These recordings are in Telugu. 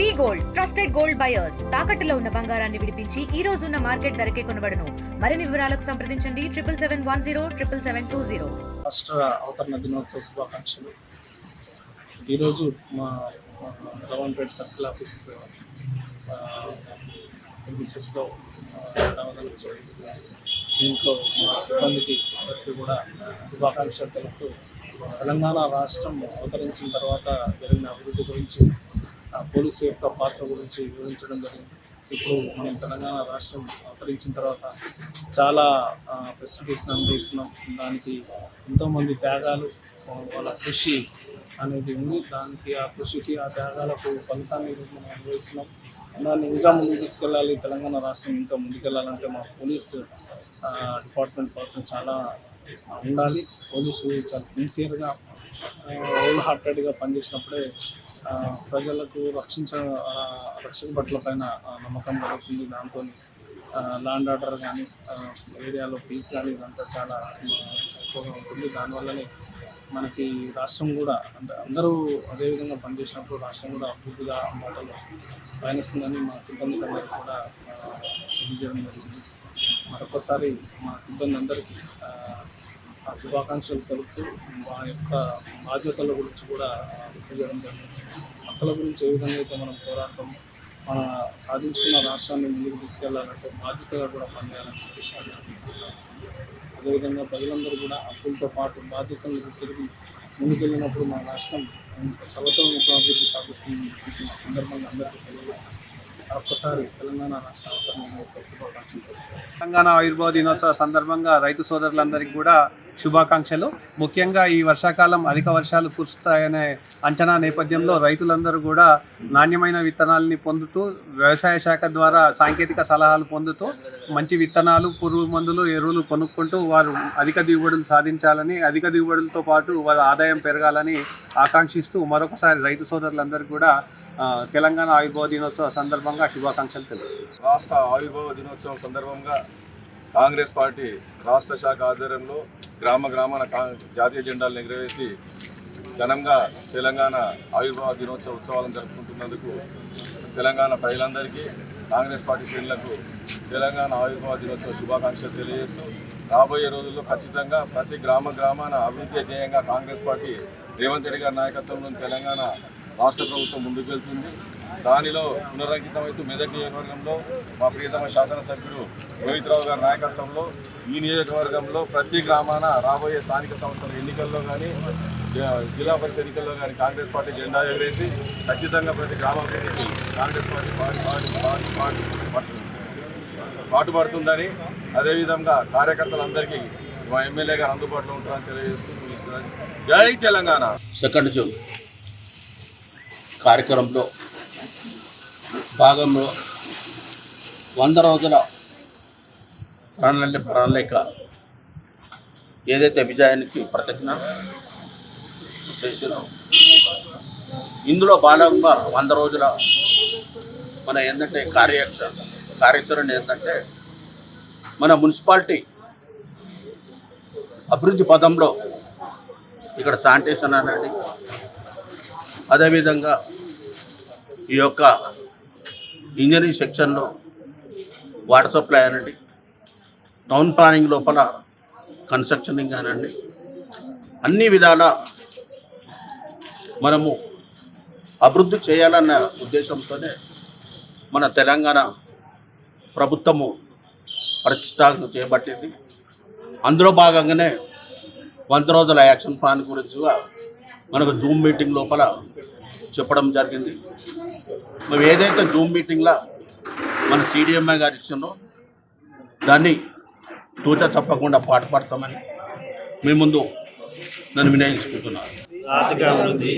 We gold trusted gold buyers తాకట్టులో ఉన్న బంగారాన్ని విడిపించి ఈ రోజు ఉన్న మార్కెట్ ధరకే కొనబడను. మరిన్ని వివరాలకు సంప్రదించండి. Triple seven one zero triple seven two zero. రాష్ట్ర అవతరణ దినోత్సవ శుభాకాంక్షలు. ఈరోజు మా గవర్నమెంట్ సర్కిల్ ఆఫీస్ ఆఫీసెస్లో దీంట్లో మా సిబ్బందికి అందరికీ కూడా శుభాకాంక్షలు తెలుపుతూ తెలంగాణ రాష్ట్రం అవతరించిన తర్వాత జరిగిన అభివృద్ధి గురించి పోలీసు యొక్క పాత్ర గురించి వివరించడం జరిగింది. ఇప్పుడు మనం తెలంగాణ రాష్ట్రం అవతరించిన తర్వాత చాలా ఫెసిలిటీస్ని అందిస్తున్నాం. దానికి ఎంతోమంది త్యాగాలు వాళ్ళ కృషి అనేది ఉంది. దానికి ఆ కృషికి ఆ త్యాగాలకు ఫలితాన్ని మనం అనుభవిస్తున్నాం. దాన్ని ఇంకా ముందుకు తీసుకెళ్ళాలి. తెలంగాణ రాష్ట్రం ఇంకా ముందుకెళ్ళాలంటే మా పోలీస్ డిపార్ట్మెంట్ పాత్ర చాలా ఉండాలి. పోలీసు చాలా సిన్సియర్గా హోల్ హార్టెడ్గా పనిచేసినప్పుడే ప్రజలకు రక్షించ రక్షక రక్షణ పట్ల పైన నమ్మకం కలుగుతుంది. దాంతో ల్యాండ్ ఆర్డర్ కానీ ఏరియాలో పీస్ కానీ ఇదంతా చాలా ఎక్కువగా ఉంటుంది. దానివల్లనే మనకి రాష్ట్రం కూడా అంటే అందరూ అదేవిధంగా పనిచేసినప్పుడు రాష్ట్రం కూడా అభివృద్ధిగా మాటలు పయనిస్తుందని మా సిబ్బంది అందరికీ కూడా తెలియజేయడం జరిగింది. మరొకసారి మా సిబ్బంది అందరికీ శుభాకాంక్షలు తెలుపుతూ మా యొక్క బాధ్యతల గురించి కూడా ఆ, గుర్తు చేయడం జరిగింది గురించి ఏ విధంగా అయితే మనం పోరాటం మన సాధించుకున్న రాష్ట్రాన్ని ముందుకు తీసుకెళ్ళాలంటే బాధ్యతగా కూడా పనిచేయాలని అదేవిధంగా ప్రజలందరూ కూడా అప్పులతో పాటు బాధ్యతలను తిరిగి ముందుకెళ్ళినప్పుడు మన రాష్ట్రం సర్వతోముఖ అభివృద్ధి సాధిస్తుంది సందర్భంగా అందరికీ తెలియజేస్తాను ఒక్కసారి తెలంగాణ దినోత్సవ తెలంగాణ ఆయుర్వేద దినోత్సవ సందర్భంగా రైతు సోదరులందరికీ కూడా శుభాకాంక్షలు. ముఖ్యంగా ఈ వర్షాకాలం అధిక వర్షాలు కురుస్తాయనే అంచనా నేపథ్యంలో రైతులందరూ కూడా నాణ్యమైన విత్తనాలని పొందుతూ వ్యవసాయ శాఖ ద్వారా సాంకేతిక సలహాలు పొందుతూ మంచి విత్తనాలు పురుగు మందులు ఎరువులు కొనుక్కుంటూ వారు అధిక దిగుబడులు సాధించాలని అధిక దిగుబడులతో పాటు వారి ఆదాయం పెరగాలని ఆకాంక్షిస్తూ మరొకసారి రైతు సోదరులందరూ కూడా తెలంగాణ ఆయుర్వేద దినోత్సవ సందర్భంగా శుభాకాంక్షలు తెలుపు రాష్ట్ర ఆవిర్భావ దినోత్సవం సందర్భంగా కాంగ్రెస్ పార్టీ రాష్ట్ర శాఖ ఆధ్వర్యంలో గ్రామ గ్రామాన కా జాతీయ జెండాలను ఎగురవేసి ఘనంగా తెలంగాణ ఆవిర్భావ దినోత్సవ ఉత్సవాలను జరుపుకుంటున్నందుకు తెలంగాణ ప్రజలందరికీ కాంగ్రెస్ పార్టీ శ్రేణులకు తెలంగాణ ఆవిర్భావ దినోత్సవ శుభాకాంక్షలు తెలియజేస్తూ రాబోయే రోజుల్లో ఖచ్చితంగా ప్రతి గ్రామ గ్రామాన అభివృద్ధి ధ్యేయంగా కాంగ్రెస్ పార్టీ రేవంత్ రెడ్డి గారి నాయకత్వంలో తెలంగాణ రాష్ట్ర ప్రభుత్వం ముందుకు వెళ్తుంది దానిలో పునరంకితమైతూ మెదక్ నియోజకవర్గంలో మా ప్రియతమ శాసనసభ్యుడు రోహిత్ రావు గారి నాయకత్వంలో ఈ నియోజకవర్గంలో ప్రతి గ్రామాన రాబోయే స్థానిక సంస్థల ఎన్నికల్లో కానీ జిల్లా పరిషత్ ఎన్నికల్లో కానీ కాంగ్రెస్ పార్టీ జెండా ఎగరేసి ఖచ్చితంగా ప్రతి గ్రామాభివృద్ధికి కాంగ్రెస్ పార్టీ పాటు పాటు పడుతుంది పాటుపడుతుందని అదేవిధంగా కార్యకర్తలందరికీ మా ఎమ్మెల్యే గారు అందుబాటులో ఉంటారని తెలియజేస్తూ ముగిస్తున్నాను. జై తెలంగాణ. సెకండ్ జూన్ కార్యక్రమంలో భాగంలో వంద రోజుల ప్రణాళిక ప్రణాళిక ఏదైతే విజయానికి ప్రతిజ్ఞ చేసినాం ఇందులో భాగంగా వంద రోజుల మన ఏంటంటే కార్యాచరణ కార్యాచరణ ఏంటంటే మన మున్సిపాలిటీ అభివృద్ధి పదంలో ఇక్కడ శానిటేషన్ అనేది అదేవిధంగా ఈ యొక్క ఇంజనీరింగ్ సెక్షన్లో వాటర్ సప్లై అనండి. టౌన్ ప్లానింగ్ లోపల కన్స్ట్రక్షనింగ్ అనండి. అన్ని విధాల మనము అభివృద్ధి చేయాలన్న ఉద్దేశంతోనే మన తెలంగాణ ప్రభుత్వము ప్రతిష్టాపన చేపట్టింది. అందులో భాగంగానే వంద రోజుల యాక్షన్ ప్లాన్ గురించి మనకు జూమ్ మీటింగ్ లోపల చెప్పడం జరిగింది. మేము ఏదైతే జూమ్ మీటింగ్లో మన సిడిఎంఐ గారు ఇచ్చిందో దాన్ని తూచ చెప్పకుండా పాటుపడతామని మీ ముందు నన్ను వినయించుకుంటున్నాను. ఆర్థిక అభివృద్ధి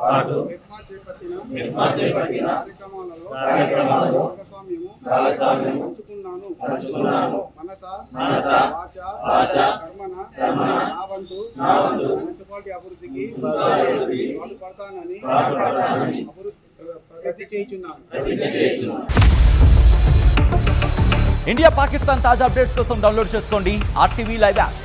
పాటు నిర్మా చేపట్టిన కార్యక్రమాలలో భాగస్వామ్యము పంచుకున్నాను. మనస మనస వాచ వాచ కర్మన కర్మణ నా వంతు నా వంతు మున్సిపాలిటీ అభివృద్ధికి పాటుపడతానని పాటుపడతానని చేయుచున్నాను. ప్రతిజ్ఞ చేస్తున్నాను ఇండియా పాకిస్తాన్ తాజా అప్డేట్స్ కోసం డౌన్లోడ్ చేసుకోండి ఆర్టీవీ లైవ్ యాప్.